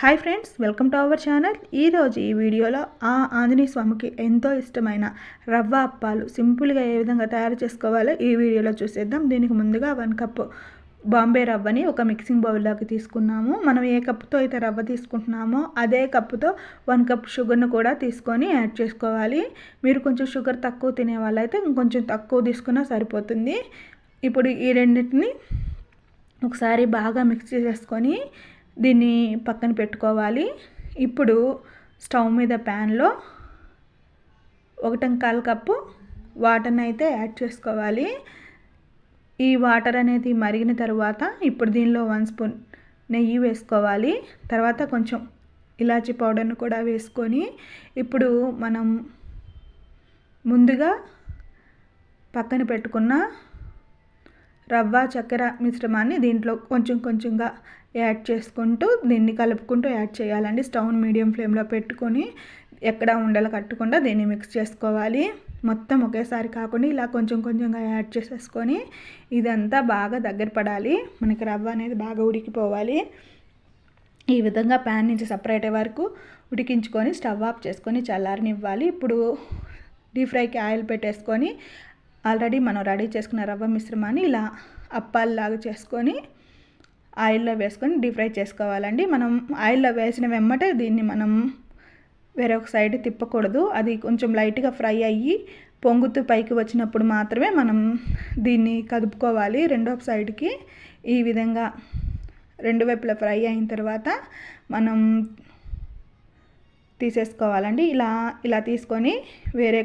Hi friends welcome to our channel. ఈరోజు ఈ వీడియోలో ఆ ఆంజనేయ స్వామికి ఎంతో ఇష్టమైన రవ్వ అప్పాలు సింపుల్గా ఏ విధంగా తయారు చేసుకోవాలో ఈ వీడియోలో చూసేద్దాం. దీనికి ముందుగా వన్ కప్ బాంబే రవ్వని ఒక మిక్సింగ్ బౌల్లోకి తీసుకున్నాము. మనం ఏ కప్పుతో అయితే రవ్వ తీసుకుంటున్నామో అదే కప్పుతో వన్ కప్ షుగర్ను కూడా తీసుకొని యాడ్ చేసుకోవాలి. మీరు కొంచెం షుగర్ తక్కువ తినే వాళ్ళైతే ఇంకొంచెం తక్కువ తీసుకున్నా సరిపోతుంది. ఇప్పుడు ఈ రెండింటిని ఒకసారి బాగా మిక్స్ చేసుకొని దీన్ని పక్కన పెట్టుకోవాలి. ఇప్పుడు స్టవ్ మీద ప్యాన్లో ఒకటంకాల కప్పు వాటర్ని అయితే యాడ్ చేసుకోవాలి. ఈ వాటర్ అనేది మరిగిన తర్వాత ఇప్పుడు దీనిలో వన్ స్పూన్ నెయ్యి వేసుకోవాలి. తర్వాత కొంచెం ఇలాచీ పౌడర్ను కూడా వేసుకొని ఇప్పుడు మనం ముందుగా పక్కన పెట్టుకున్న రవ్వ చక్కెర మిశ్రమాన్ని దీంట్లో కొంచెం కొంచెంగా యాడ్ చేసుకుంటూ దీన్ని కలుపుకుంటూ యాడ్ చేయాలండి. స్టవ్ మీడియం ఫ్లేమ్లో పెట్టుకొని ఎక్కడ ఉండలు కట్టకుండా దీన్ని మిక్స్ చేసుకోవాలి. మొత్తం ఒకేసారి కాకుండా ఇలా కొంచెం కొంచెంగా యాడ్ చేసేసుకొని ఇదంతా బాగా దగ్గర పడాలి. మనకి రవ్వ అనేది బాగా ఉడికిపోవాలి. ఈ విధంగా ప్యాన్ నుంచి సపరేట్ అయ్యే వరకు ఉడికించుకొని స్టవ్ ఆఫ్ చేసుకొని చల్లారనివ్వాలి. ఇప్పుడు డీప్ ఫ్రైకి ఆయిల్ పెట్టేసుకొని ఆల్రెడీ మనం రెడీ చేసుకున్న రవ్వ మిశ్రమాన్ని ఇలా అప్పాల్లాగా చేసుకొని ఆయిల్లో వేసుకొని డీప్ ఫ్రై చేసుకోవాలండి. మనం ఆయిల్లో వేసిన వెమ్మటే దీన్ని మనం వేరే ఒక సైడ్ తిప్పకూడదు. అది కొంచెం లైట్గా ఫ్రై అయ్యి పొంగుతూ పైకి వచ్చినప్పుడు మాత్రమే మనం దీన్ని కదుపుకోవాలి. రెండో సైడ్కి ఈ విధంగా రెండు వైపులా ఫ్రై అయిన తర్వాత మనం తీసేసుకోవాలండి. ఇలా ఇలా తీసుకొని వేరే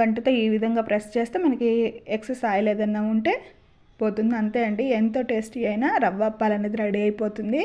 గంటతో ఈ విధంగా ప్రెస్ చేస్తే మనకి ఎక్సెస్ ఆయిల్ ఏదన్నా ఉంటే పోతుంది. అంతే అండి. ఎంతో టేస్టీ అయినా రవ్వ అప్పాలు అనేది రెడీ అయిపోతుంది.